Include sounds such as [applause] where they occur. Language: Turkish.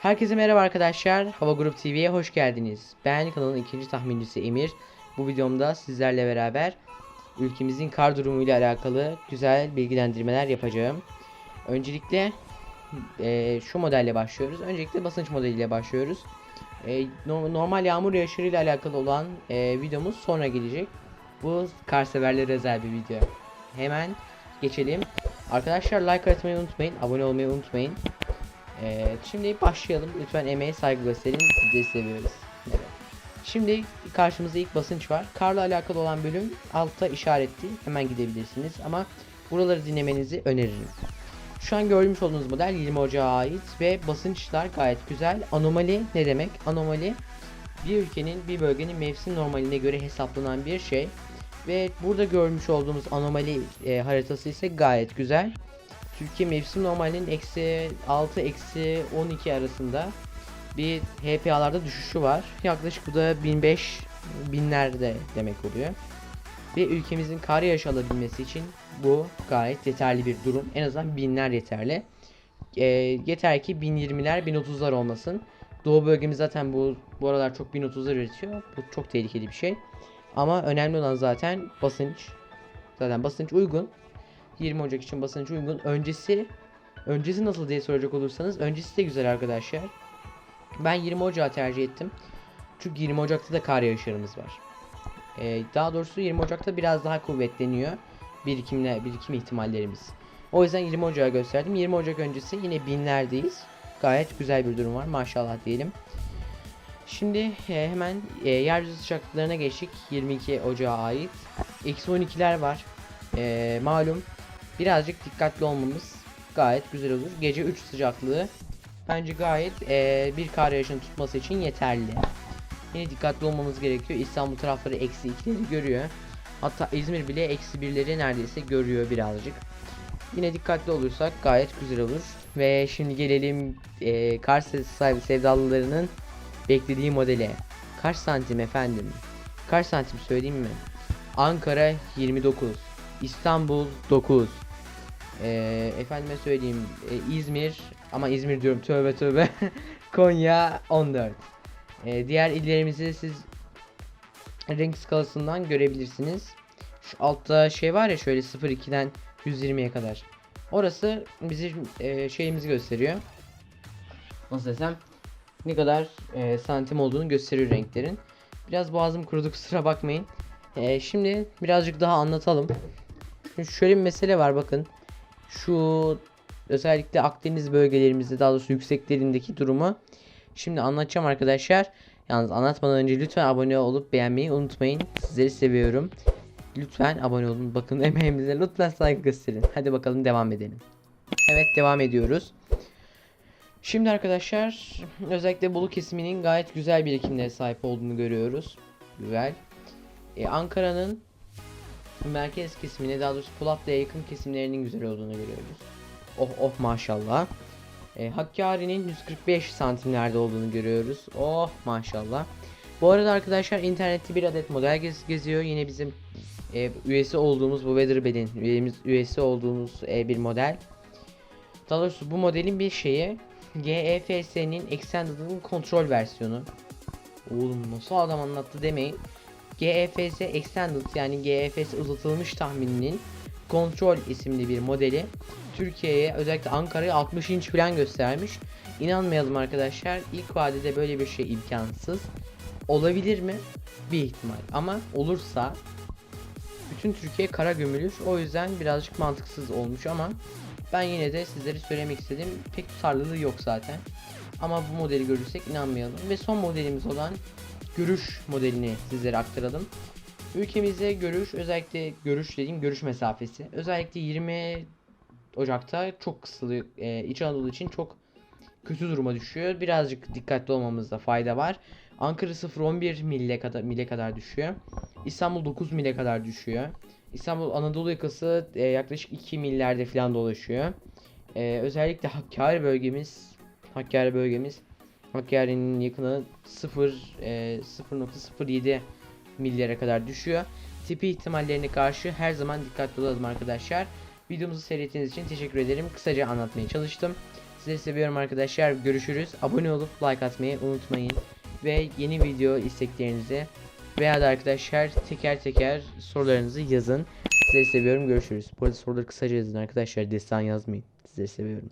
Herkese merhaba arkadaşlar. Hava Grup TV'ye hoş geldiniz. Ben kanalın ikinci tahmincisi Emir. Bu videomda sizlerle beraber ülkemizin kar durumuyla alakalı güzel bilgilendirmeler yapacağım. Öncelikle eee, şu modelle başlıyoruz. Öncelikle basınç modeliyle başlıyoruz. Eee, no- normal yağmur yağışlarıyla alakalı olan eee, videomuz sonra gelecek. Bu kar severlere özel bir video. Hemen geçelim. Arkadaşlar like atmayı unutmayın. Abone olmayı unutmayın. Evet, şimdi başlayalım. Lütfen emeğe saygı gösterin. Sizleri seviyoruz. Evet. Şimdi karşımızda ilk basınç var. Karla alakalı olan bölüm altta işaretli. Hemen gidebilirsiniz ama buraları dinlemenizi öneririm. Şu an görmüş olduğunuz model 20 Ocağı ait ve basınçlar gayet güzel. Anomali ne demek? Anomali bir ülkenin bir bölgenin mevsim normaline göre hesaplanan bir şey. Ve burada görmüş olduğumuz anomali e, haritası ise gayet güzel. Türkiye mevsim normalinin eksi 6 eksi 12 arasında bir HPA'larda düşüşü var. Yaklaşık bu da 1005 binlerde demek oluyor. Ve ülkemizin kar yağışı alabilmesi için bu gayet yeterli bir durum. En azından binler yeterli. Ee, yeter ki 1020'ler 1030'lar olmasın. Doğu bölgemiz zaten bu bu aralar çok 1030'lar üretiyor. Bu çok tehlikeli bir şey. Ama önemli olan zaten basınç. Zaten basınç uygun. 20 Ocak için basınç uygun. Öncesi öncesi nasıl diye soracak olursanız öncesi de güzel arkadaşlar. Ben 20 Ocak'ı tercih ettim. Çünkü 20 Ocak'ta da kar yağışlarımız var. Ee, daha doğrusu 20 Ocak'ta biraz daha kuvvetleniyor birikimle birikim ihtimallerimiz. O yüzden 20 Ocak'ı gösterdim. 20 Ocak öncesi yine binlerdeyiz. Gayet güzel bir durum var maşallah diyelim. Şimdi e, hemen e, yeryüzü sıcaklıklarına geçtik. 22 Ocak'a ait. Eksi 12'ler var. E, malum birazcık dikkatli olmamız gayet güzel olur. Gece 3 sıcaklığı bence gayet e, bir kar yağışını tutması için yeterli. Yine dikkatli olmamız gerekiyor. İstanbul tarafları eksi 2'leri görüyor. Hatta İzmir bile eksi 1'leri neredeyse görüyor birazcık. Yine dikkatli olursak gayet güzel olur. Ve şimdi gelelim e, kar sahibi sevdalılarının beklediği modele. Kaç santim efendim? Kaç santim söyleyeyim mi? Ankara 29, İstanbul 9, ee, efendime söyleyeyim e, İzmir ama İzmir diyorum tövbe tövbe. [laughs] Konya 14 Ee, diğer illerimizi siz renk skalasından görebilirsiniz. Şu altta şey var ya şöyle 02'den 120'ye kadar. Orası bizim e, şeyimizi gösteriyor. Nasıl desem ne kadar e, santim olduğunu gösteriyor renklerin. Biraz boğazım kurudu [laughs] kusura bakmayın. Ee, şimdi birazcık daha anlatalım. Şimdi şöyle bir mesele var bakın şu özellikle Akdeniz bölgelerimizde daha doğrusu yükseklerindeki durumu şimdi anlatacağım arkadaşlar. Yalnız anlatmadan önce lütfen abone olup beğenmeyi unutmayın. Sizleri seviyorum. Lütfen abone olun. Bakın [laughs] emeğimize lütfen saygı gösterin. Hadi bakalım devam edelim. Evet devam ediyoruz. Şimdi arkadaşlar özellikle Bolu kesiminin gayet güzel birikimlere sahip olduğunu görüyoruz. Güzel. Ee, Ankara'nın merkez kesimine daha doğrusu Polatlı'ya yakın kesimlerinin güzel olduğunu görüyoruz. Oh oh maşallah. E, Hakkari'nin 145 santimlerde olduğunu görüyoruz. Oh maşallah. Bu arada arkadaşlar internette bir adet model gez geziyor. Yine bizim e, üyesi olduğumuz bu Weatherbed'in üyemiz üyesi olduğumuz e, bir model. Daha doğrusu bu modelin bir şeyi GEFS'nin Extended'ın kontrol versiyonu. Oğlum nasıl adam anlattı demeyin. GFS Extended yani GFS uzatılmış tahmininin Kontrol isimli bir modeli Türkiye'ye özellikle Ankara'ya 60 inç falan göstermiş. İnanmayalım arkadaşlar. İlk vadede böyle bir şey imkansız. Olabilir mi? Bir ihtimal. Ama olursa bütün Türkiye kara gömülür. O yüzden birazcık mantıksız olmuş ama ben yine de sizlere söylemek istedim. Pek tutarlılığı yok zaten. Ama bu modeli görürsek inanmayalım. Ve son modelimiz olan görüş modelini sizlere aktaralım. Ülkemizde görüş özellikle görüş dediğim görüş mesafesi. Özellikle 20 Ocak'ta çok kısılı e, İç Anadolu için çok kötü duruma düşüyor. Birazcık dikkatli olmamızda fayda var. Ankara 0-11 mille kadar mile kadar düşüyor. İstanbul 9 mile kadar düşüyor. İstanbul Anadolu yakası e, yaklaşık 2 millerde falan dolaşıyor. E, özellikle Hakkari bölgemiz Hakkari bölgemiz Hakkari'nin yakını 0 e, 0.07 millere kadar düşüyor. Tipi ihtimallerine karşı her zaman dikkatli olalım arkadaşlar. Videomuzu seyrettiğiniz için teşekkür ederim. Kısaca anlatmaya çalıştım. Sizleri seviyorum arkadaşlar. Görüşürüz. Abone olup like atmayı unutmayın. Ve yeni video isteklerinizi veya da arkadaşlar teker teker sorularınızı yazın. Sizleri seviyorum. Görüşürüz. Bu arada soruları kısaca yazın arkadaşlar. Destan yazmayın. Sizleri seviyorum.